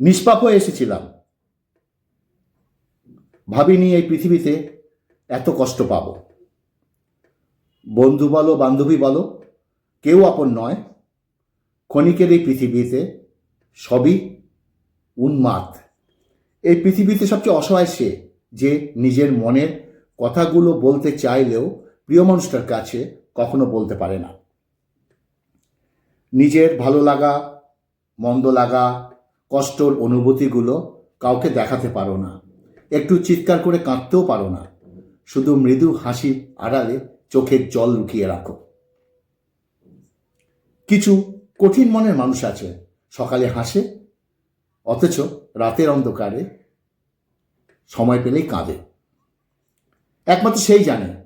নিষ্পাপ হয়ে এসেছিলাম। ভাবিনি এই পৃথিবীতে এত কষ্ট পাব। বন্ধু বলো, বান্ধবী বলো, কেউ আপন নয়। ক্ষণিকের এই পৃথিবীতে সবই উন্মাদ। এই পৃথিবীতে সবচেয়ে অসহায় সে, যে নিজের মনের কথাগুলো বলতে চাইলেও প্রিয় মানুষটার কাছে কখনো বলতে পারে না। নিজের ভালো লাগা, মন্দ লাগা কষ্টর অনুভূতিগুলো কাউকে দেখাতে পারো না। একটু চিৎকার করে কাঁদতেও পারো না। শুধু মৃদু হাসির আড়ালে চোখের জল লুকিয়ে রাখো। কিছু কঠিন মনের মানুষ আছে, সকালে হাসে, অথচ রাতের অন্ধকারে সময় পেলেই কাঁদে। একমাত্র সেই জানে,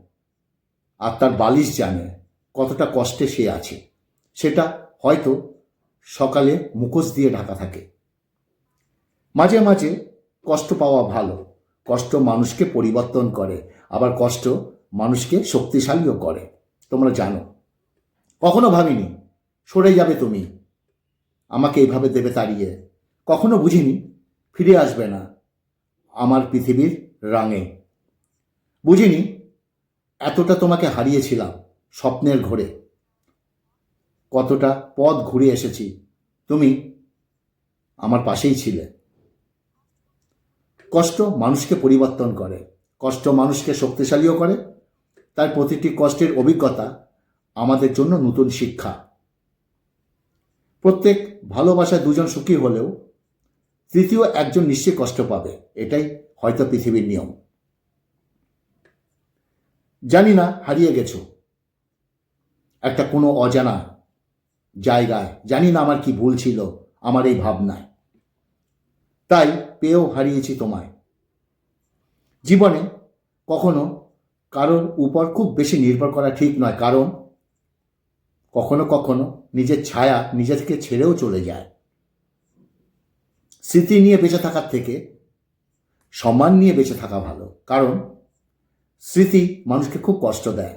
আর তার বালিশ জানে কতটা কষ্টে সে আছে। সেটা হয়তো সকালে মুখোশ দিয়ে ঢাকা থাকে। মাঝে মাঝে কষ্ট পাওয়া ভালো। কষ্ট মানুষকে পরিবর্তন করে, আবার কষ্ট মানুষকে শক্তিশালীও করে। তোমরা জানো। কখনো ভাবিনি, সরে যাবে তুমি। আমাকে এইভাবে দেবে তাড়িয়ে। কখনো বুঝিনি, ফিরে আসবে না আমার পৃথিবীর রাঙে। বুঝিনি, এতটা তোমাকে হারিয়েছিলাম স্বপ্নের ঘোরে। কতটা পথ ঘুরে এসেছি। তুমি আমার পাশেই ছিলে। কষ্ট মানুষকে পরিবর্তন করে, কষ্ট মানুষকে শক্তিশালীও করে। তার প্রতিটি কষ্টের অভিজ্ঞতা আমাদের জন্য নতুন শিক্ষা। প্রত্যেক ভালোবাসায় দুজন সুখী হলেও তৃতীয় একজন নিশ্চয়ই কষ্ট পাবে, এটাই হয়তো পৃথিবীর নিয়ম। জানি না, হারিয়ে গেছো। একটা কোনো অজানা জায়গায়, জানি না আমার কি ভুল ছিল, আমার এই ভাবনায়। তাই পেয়েও হারিয়েছি তোমায়। জীবনে কখনো কারোর উপর খুব বেশি নির্ভর করা ঠিক নয়, কারণ কখনো কখনো নিজের ছায়া নিজে থেকে ছেড়েও চলে যায়। স্মৃতি নিয়ে বেঁচে থাকার থেকে সম্মান নিয়ে বেঁচে থাকা ভালো, কারণ স্মৃতি মানুষকে খুব কষ্ট দেয়,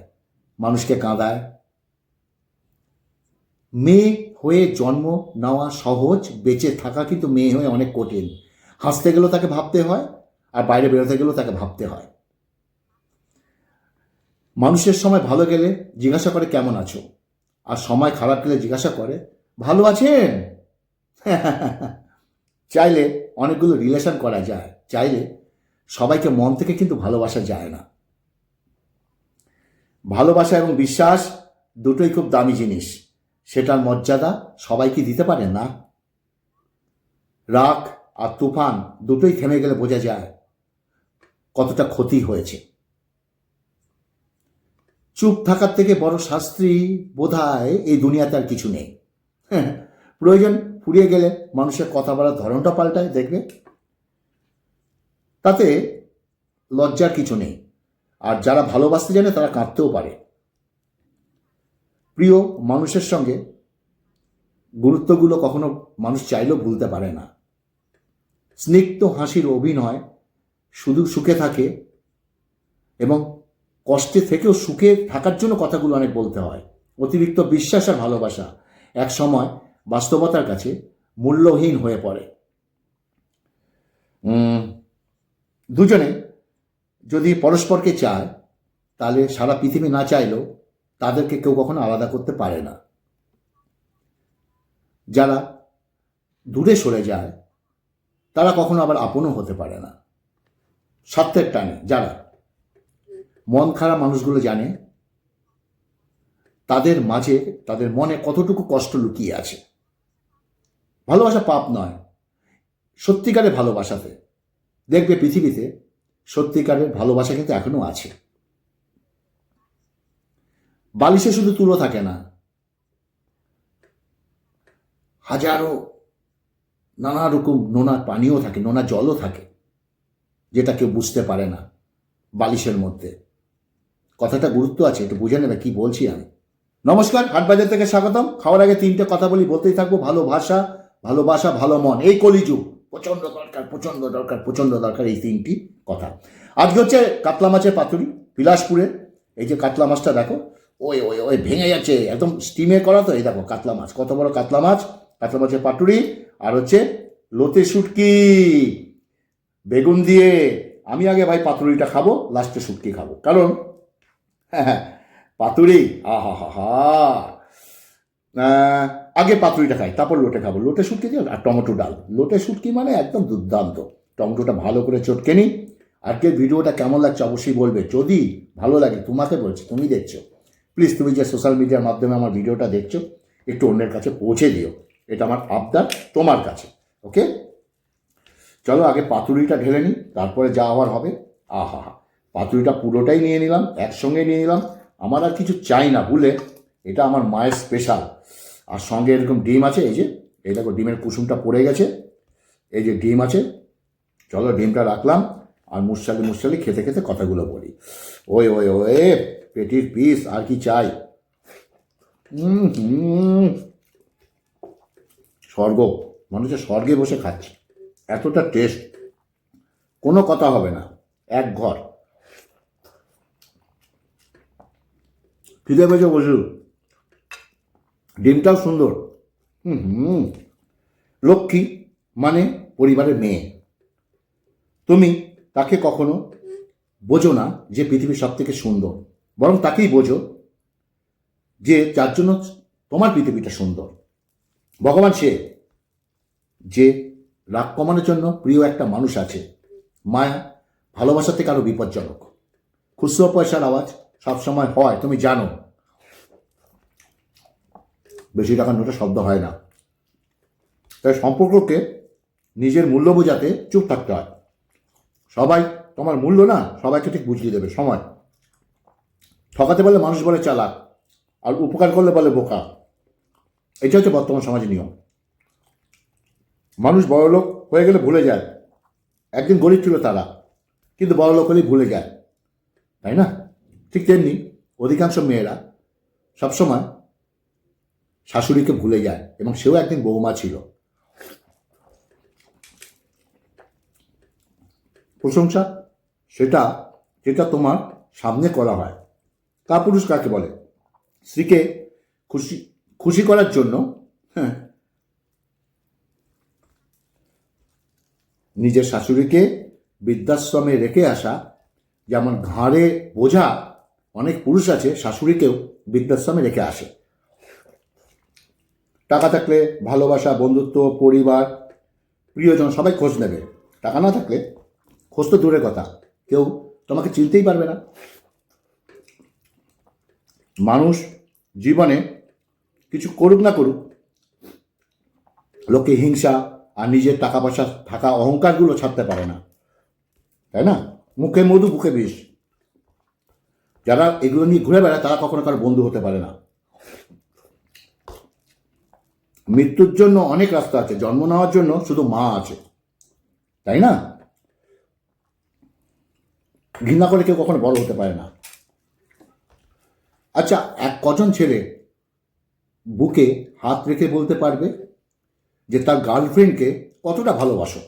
মানুষকে কাঁদায়। মেয়ে হয়ে জন্ম নেওয়া সহজ, বেঁচে থাকা কিন্তু মেয়ে হয়ে অনেক কঠিন। হাসতে গেলেও তাকে ভাবতে হয়, আর বাইরে বেরোতে গেলেও তাকে ভাবতে হয়। মানুষের সময় ভালো গেলে জিজ্ঞাসা করে, কেমন আছো? আর সময় খারাপ গেলে জিজ্ঞাসা করে, ভালো আছেন? চাইলে অনেকগুলো রিলেশন করা যায়। চাইলে সবাইকে মন থেকে কিন্তু ভালোবাসা যায় না। ভালোবাসা এবং বিশ্বাস দুটোই খুব দামি জিনিস। সেটার মর্যাদা সবাইকে দিতে পারে না। রাগ আর তুফান দুটোই থেমে গেলে বোঝা যায় কতটা ক্ষতি হয়েছে। চুপ থাকার থেকে বড় শাস্ত্রী বোধহয় এই দুনিয়াতে আর কিছু নেই। হ্যাঁ প্রয়োজন ফুরিয়ে গেলে মানুষের কথা বলার ধরনটা পাল্টায়, দেখবে। তাতে লজ্জার কিছু নেই। আর যারা ভালোবাসতে জানে তারা কাঁদতেও পারে। প্রিয় মানুষের সঙ্গে গুরুত্বগুলো কখনো মানুষ চাইলেও ভুলতে পারে না। স্নিগ্ধ হাসির অভিনয় শুধু সুখে থাকে এবং কষ্টে থেকেও সুখে থাকার জন্য কথাগুলো অনেক বলতে হয়। অতিরিক্ত বিশ্বাস আর ভালোবাসা এক সময় বাস্তবতার কাছে মূল্যহীন হয়ে পড়ে। দুজনে যদি পরস্পরকে চায়, তাহলে সারা পৃথিবী না চাইলেও তাদেরকে কেউ কখনো আলাদা করতে পারে না। যারা দূরে সরে যায় তারা কখনো আবার আপনও হতে পারে না। স্বার্থের টানে, যারা মন খারাপ মানুষগুলো জানে, তাদের মাঝে, তাদের মনে কতটুকু কষ্ট লুকিয়ে আছে। ভালোবাসা পাপ নয়, সত্যিকারের ভালোবাসাতে। দেখবে পৃথিবীতে সত্যিকারের ভালোবাসা কিন্তু এখনও আছে। বালিশে শুধু তুলো থাকে না, হাজারো নানা রকম নোনা পানিও থাকে, নোনা জলও থাকে, যেটা কেউ বুঝতে পারে না বালিশের মধ্যে। কথাটা গুরুত্ব আছে, একটু বুঝে নেবে কি বলছি আমি। নমস্কার, হাটবাজার থেকে স্বাগতম। খাওয়ার আগে তিনটে কথা বলি, বলতেই থাকব, ভালো ভাষা ভালোবাসা ভালো মন। এই কলিযুগ প্রচণ্ড দরকার প্রচণ্ড দরকার প্রচণ্ড দরকার এই তিনটি কথা। আজকে হচ্ছে কাতলা মাছের পাতুরি বিলাসপুরের এই যে কাতলা মাছটা দেখো, ওই ওই ওই ভেঙে যাচ্ছে, একদম স্টিমে করা তো, এই দেখো কাতলা মাছ, কত বড় কাতলা মাছ। কাতলা মাছের পাতুরি আর হচ্ছে লোতে শুটকি। বেগুন দিয়ে আমি আগে ভাই পাতুরিটা খাব লাস্টে শুটকি খাব। কারণ হ্যাঁ হ্যাঁ পাতুরি আহা হা হা আগে পাতুরিটা খাই, তারপর লোটে খাব। লোটে শুটকি দিয়ে আর টমেটো ডাল। লোটে শুটকি মানে একদম দুর্দান্ত। টমেটোটা ভালো করে চটকে নিই। আজকের ভিডিওটা কেমন লাগছে অবশ্যই বলবে। যদি ভালো লাগে, তোমাকে বলছি, তুমি দেখছ প্লিজ তুমি যে সোশ্যাল মিডিয়ার মাধ্যমে আমার ভিডিওটা দেখছ, একটু অন্যের কাছে পৌঁছে দিও। এটা আমার আবদার তোমার কাছে, ওকে? চলো আগে পাতুরিটা ঢেলে নিই, তারপরে যা আবার হবে। আহা হা পাতুরিটা পুরোটাই নিয়ে নিলাম, একসঙ্গে নিয়ে নিলাম। আমার আর কিছু চাই না ভুলে এটা আমার মায়ের স্পেশাল আর সঙ্গে এরকম ডিম আছে, এই যে, এই দেখো ডিমের কুসুমটা পড়ে গেছে। এই যে ডিম আছে, চলো ডিমটা রাখলাম আর মুসালি মুসালি খেতে খেতে কথাগুলো বলি। ওই ওই ওয়ে পেটির পিস, আর কি চাই? হুম হুম। স্বর্গ। মনে হচ্ছে স্বর্গে বসে খাচ্ছি। এতটা টেস্ট কোনো কথা হবে না। এক ঘর। খিদে পেয়েছে বসু। ডিমটাও সুন্দর। হুম লক্ষ্মী মানে পরিবারের মেয়ে। তুমি তাকে কখনো বোঝো না যে পৃথিবীর সব থেকে সুন্দর। বরং তাকেই বোঝো যে যার জন্য তোমার পৃথিবীটা সুন্দর। ভগবান সে যে রাগ কমানোর জন্য প্রিয় একটা মানুষ আছে। মায়া ভালোবাসা থেকে আরও বিপজ্জনক। খুচরো পয়সার আওয়াজ সবসময় হয়, তুমি জানো। বেশি টাকার নোটে শব্দ হয় না। তাই সম্পর্ককে নিজের মূল্য বোঝাতে চুপ থাকতে হয়। সবাই তোমার মূল্য না, সবাইকে ঠিক বুঝিয়ে দেবে, সময়। ঠকাতে বলে মানুষ বলে চালাক, আর উপকার করলে বলে বোকা। এটা হচ্ছে বর্তমান সমাজের নিয়ম। মানুষ বড়লোক হয়ে গেলে ভুলে যায়। একদিন গরিব ছিল তারা, কিন্তু বড়লোক হলেই ভুলে যায়। তাই না? ঠিক তেমনি অধিকাংশ মেয়েরা সবসময় শাশুড়িকে ভুলে যায় এবং সেও একদিন বৌমা ছিল। প্রশংসা, সেটা যেটা তোমার সামনে করা হয়। কাপুরুষ কাকে বলে? স্ত্রীকে খুশি খুশি করার জন্য হ্যাঁ নিজের শাশুড়িকে বৃদ্ধাশ্রমে রেখে আসা, যেমন ঘাড়ে বোঝা অনেক পুরুষ আছে, শাশুড়িকেও বৃদ্ধাশ্রমে রেখে আসে। টাকা থাকলে ভালোবাসা, বন্ধুত্ব, পরিবার, প্রিয়জন সবাই খোঁজ নেবে। টাকা না থাকলে খোঁজ তো দূরের কথা, কেউ তোমাকে চিনতেই পারবে না। মানুষ জীবনে কিছু করুক না করুক, লোকে হিংসা আর নিজের টাকা পয়সা থাকা অহংকারগুলো ছাড়তে পারে না। তাই না? মুখে মধু মুখে বিষ। যারা এগুলো নিয়ে ঘুরে বেড়ায়, তারা কখনো কারও বন্ধু হতে পারে না। মৃত্যুর জন্য অনেক রাস্তা আছে, জন্ম নেওয়ার জন্য শুধু মা আছে। তাই না? ঘৃণা করে কেউ কখনো বড় হতে পারে না। আচ্ছা এক কজন ছেলে বুকে হাত রেখে বলতে পারবে যে তার গার্লফ্রেন্ডকে কতটা ভালোবাসো।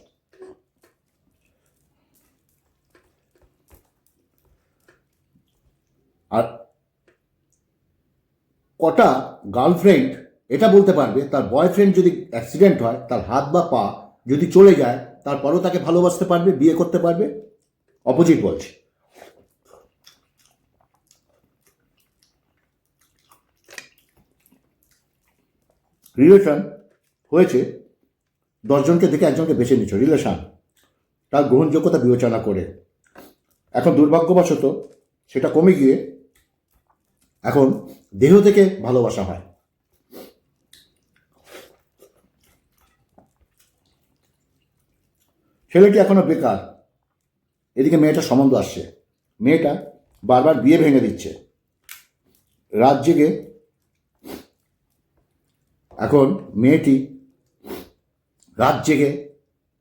আর কটা গার্লফ্রেন্ড এটা বলতে পারবে, তার বয়ফ্রেন্ড যদি অ্যাক্সিডেন্ট হয়, তার হাত বা পা যদি চলে যায়, তারপরেও তাকে ভালোবাসতে পারবে, বিয়ে করতে পারবে? অপোজিট বলছে। রিলেশন হয়েছে, দশজনকে দেখে একজনকে বেছে নিচ্ছ রিলেশন তার গ্রহণযোগ্যতা বিবেচনা করে। এখন দুর্ভাগ্যবশত সেটা কমে গিয়ে এখন দেহ থেকে ভালোবাসা হয়। ছেলেটি এখনও বেকার। এদিকে মেয়েটার সম্বন্ধ আসছে। মেয়েটা বারবার বিয়ে ভেঙে দিচ্ছে। রাত জেগে এখন মেয়েটি রাত জেগে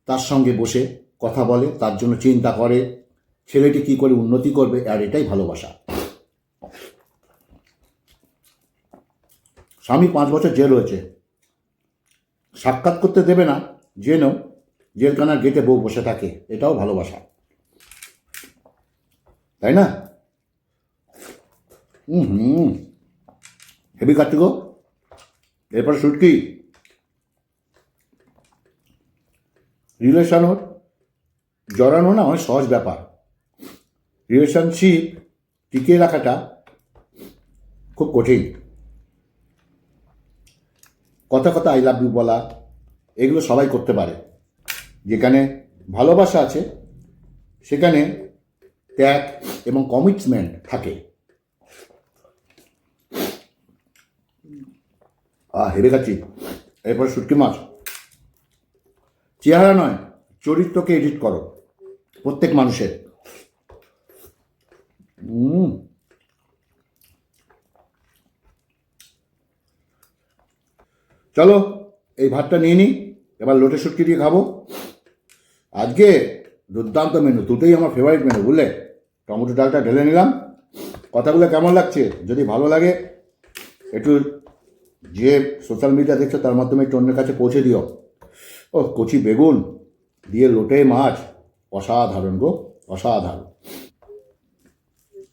তার সঙ্গে বসে কথা বলে, তার জন্য চিন্তা করে, ছেলেটি কি করে উন্নতি করবে, আর এটাই ভালোবাসা। স্বামী পাঁচ বছর জেল হয়েছে। সাক্ষাৎ করতে দেবে না, জেনেও জেলখানার গেটে বউ বসে থাকে, এটাও ভালোবাসা। তাই না? হুম। হুম হেভি কাটছে গো। এরপরে শুটকি রিলেশনও জড়ানো না অনেক সহজ ব্যাপার। রিলেশনশিপ টিকিয়ে রাখাটা খুব কঠিন। কথা কথা আই লাভ ইউ বলা, এগুলো সবাই করতে পারে। যেখানে ভালোবাসা আছে, সেখানে ত্যাগ এবং কমিটমেন্ট থাকে। আহ হেরে খাচ্ছি এরপরে শুটকি মাছ। চেহারা নয়, চরিত্রকে এডিট করো, প্রত্যেক মানুষের। উম। চলো, এই ভাতটা নিয়ে নিই এবার লোটে শুটকি দিয়ে খাব। আজকে দুর্দান্ত মেনু দুটোই আমার ফেভারিট মেনু বুঝলে? টমেটো ডালটা ঢেলে নিলাম। কথাগুলো কেমন লাগছে? যদি ভালো লাগে, একটু যে সোশ্যাল মিডিয়া দেখছ, তার মাধ্যমে একটু অন্যের কাছে পৌঁছে দিও। ও, কচি বেগুন দিয়ে লোটে মাছ, অসাধারণ গো, অসাধারণ।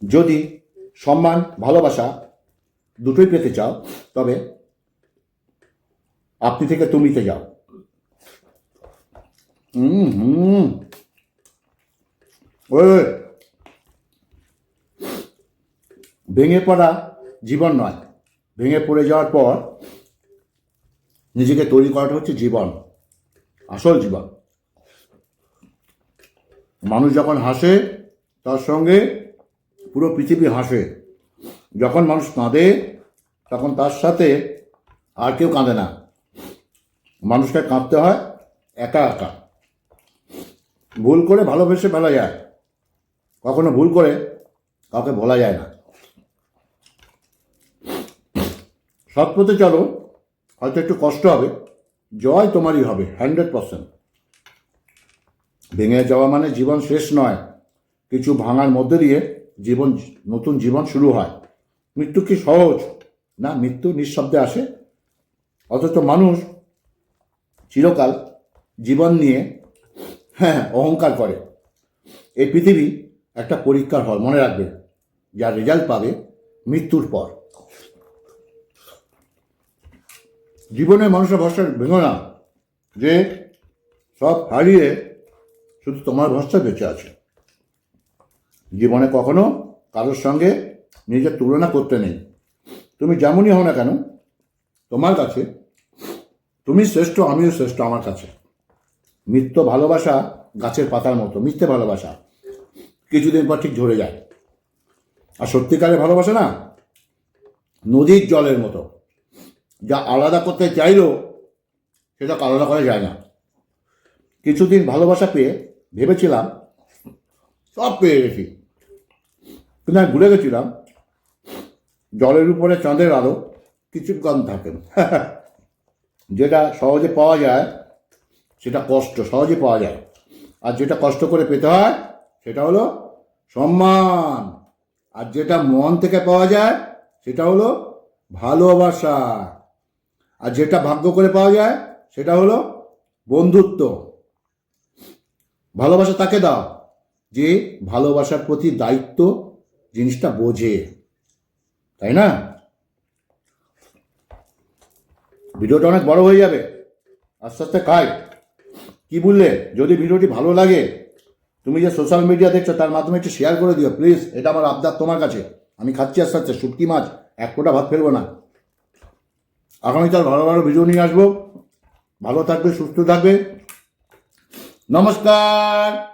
যদি সম্মান, ভালোবাসা দুটোই পেতে চাও, তবে আপনি থেকে তুমিতে যাও। হুম হুম। ভেঙে পড়া জীবন নয়। ভেঙে পড়ে যাওয়ার পর নিজেকে তৈরি করাটা হচ্ছে জীবন, আসল জীবন। মানুষ যখন হাসে, তার সঙ্গে পুরো পৃথিবী হাসে। যখন মানুষ কাঁদে, তখন তার সাথে আর কেউ কাঁদে না। মানুষকে কাঁদতে হয় একা একা। ভুল করে ভালোবেসে ফেলা যায়। কখনো ভুল করে কাউকে বলা যায় না। সৎ পথে চলো, হয়তো একটু কষ্ট হবে। জয় তোমারই হবে, হান্ড্রেড পার্সেন্ট। ভেঙে যাওয়া মানে জীবন শেষ নয়। কিছু ভাঙার মধ্যে দিয়ে জীবন, নতুন জীবন শুরু হয়। মৃত্যু কি সহজ? না, মৃত্যু নিঃশব্দে আসে। অথচ মানুষ চিরকাল জীবন নিয়ে হ্যাঁ অহংকার করে। এই পৃথিবী একটা পরীক্ষার হল, মনে রাখবে। যার রেজাল্ট পাবে মৃত্যুর পর। জীবনে মানুষের ভরসা ভেঙো না, যে সব হারিয়ে শুধু তোমার ভরসা বেঁচে আছে। জীবনে কখনো কারোর সঙ্গে নিজের তুলনা করতে নেই। তুমি যেমনই হও না কেন, তোমার কাছে, তুমি শ্রেষ্ঠ, আমিও শ্রেষ্ঠ আমার কাছে। মিথ্য ভালোবাসা গাছের পাতার মতো, মিথ্যে ভালোবাসা। কিছুদিন পর ঠিক ঝরে যায়। আর সত্যিকারের ভালোবাসা না, নদীর জলের মতো। যা আলাদা করতে চাইলেও সেটা আলাদা করা যায় না। কিছুদিন ভালোবাসা পেয়ে ভেবেছিলাম, সব পেয়ে গেছি। কিন্তু আমি ভুলে গেছিলাম, জলের উপরে চাঁদের আলো কিছুক্ষণ থাকে যেটা সহজে পাওয়া যায়, সেটা কষ্ট সহজে পাওয়া যায়। আর যেটা কষ্ট করে পেতে হয়, সেটা হলো সম্মান। আর যেটা মন থেকে পাওয়া যায়, সেটা হলো ভালোবাসা। আর যেটা ভাগ্য করে পাওয়া যায়, সেটা হলো বন্ধুত্ব। ভালোবাসা তাকে দাও, যে ভালোবাসার প্রতি দায়িত্ব জিনিসটা বোঝে। তাই না? ভিডিওটা অনেক বড় হয়ে যাবে। আস্তে আস্তে খাই। কি বললে? যদি ভিডিওটি ভালো লাগে, তুমি যে সোশ্যাল মিডিয়া দেখছ, তার মাধ্যমে একটু শেয়ার করে দিও প্লিজ এটা আমার আবদার তোমার কাছে। আমি খাচ্ছি আস্তে আস্তে, শুটকি মাছ, এক ফোঁটা ভাত ফেলব না। আগামীকাল ভালো ভালো ভিডিও নিয়ে আসব। ভালো থাকবে সুস্থ থাকবে। নমস্কার।